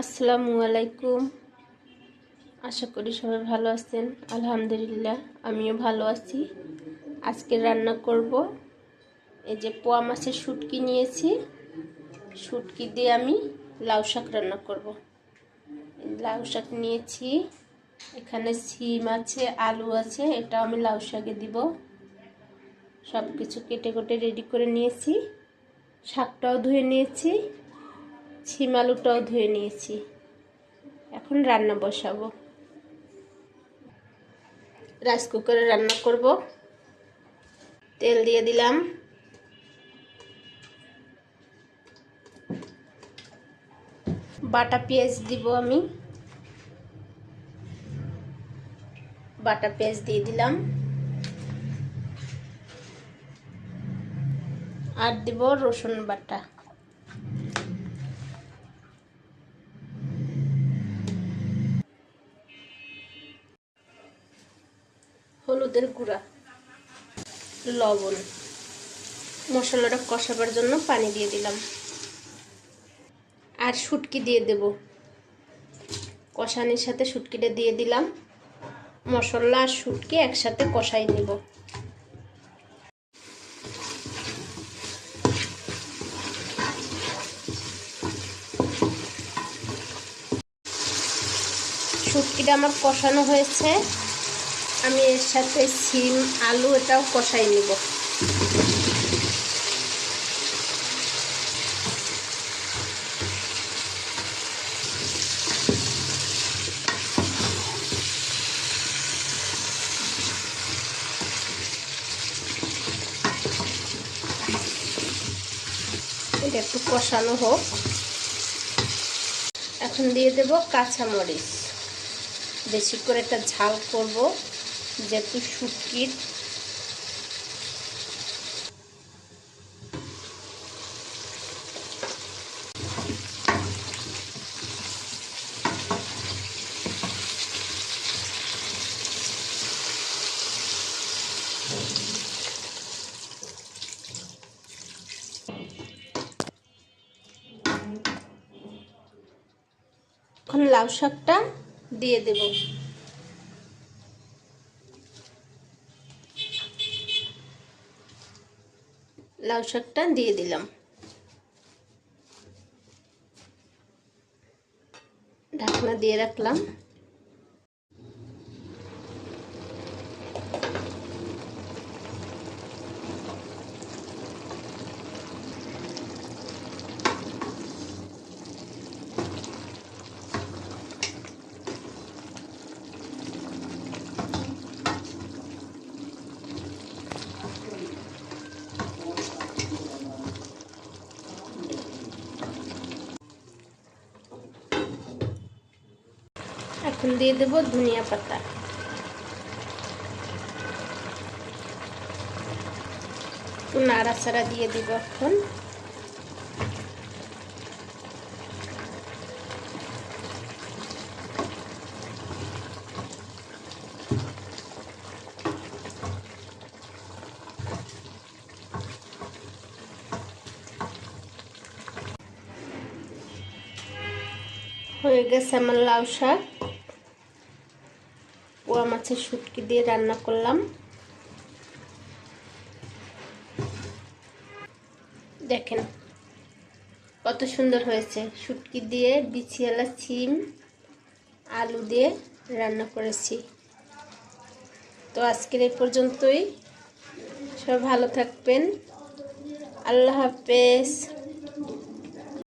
আসসালামু আলাইকুম। আশা করি সবাই ভালো আছেন। আলহামদুলিল্লাহ, আমিও ভালো আছি। আজকে রান্না করব। এই যে পোয়া মাছের শুটকি নিয়েছি। শুটকি দিয়ে আমি লাউ শাক রান্না করব। লাউ শাক নিয়েছি। এখানে সিম আছে, আলু আছে এটা আমি লাউ শাকে দিব। সব কিছু কেটে কেটে রেডি করে নিয়েছি। শাকটাও ধুয়ে নিয়েছি। ছিম আলুটাও ধুয়ে নিয়েছি। এখন রান্না বসাবো। রাইস কুকারে রান্না করব। তেল দিয়ে দিলাম। বাটা পেঁয়াজ দিব আমি। বাটা পেঁয়াজ দিয়ে দিলাম। আর দিব রসুন বাটা। হলুদের গুঁড়া, লবণ, মশলাটা কষাবার জন্য পানি দিয়ে দিলাম। আর শুটকি দিয়ে দেব। কষানির সাথে শুটকিটা দিয়ে দিলাম। মশলা আর শুটকি একসাথে কষাই নেব। শুটকিটা আমার কষানো হয়েছে। আমি এর সাথে সিম, আলু এটাও কষাই নিব। এটা একটু কষানো হোক। এখন দিয়ে দেব কাঁচামরিচ। বেশি করে একটা ঝাল করব। যেহেতু শুটকির। এখন লাউ শাকটা দিয়ে দেব। লাউ শাকটা দিয়ে দিলাম। ঢাকনা দিয়ে রাখলাম। এখন দিয়ে দেব ধনিয়া পাতা। একটু নাড়াচাড়া দিয়ে দিব এখন। হয়ে গেছে আমার লাউ শাক। পোয়া মাছের শুটকি দিয়ে রান্না করলাম। দেখেন কত সুন্দর হয়েছে। শুটকি দিয়ে বিছিয়ালা সিম আলু দিয়ে রান্না করেছি। তো আজকের এই পর্যন্তই। সব ভালো থাকবেন। আল্লাহ হাফেজ।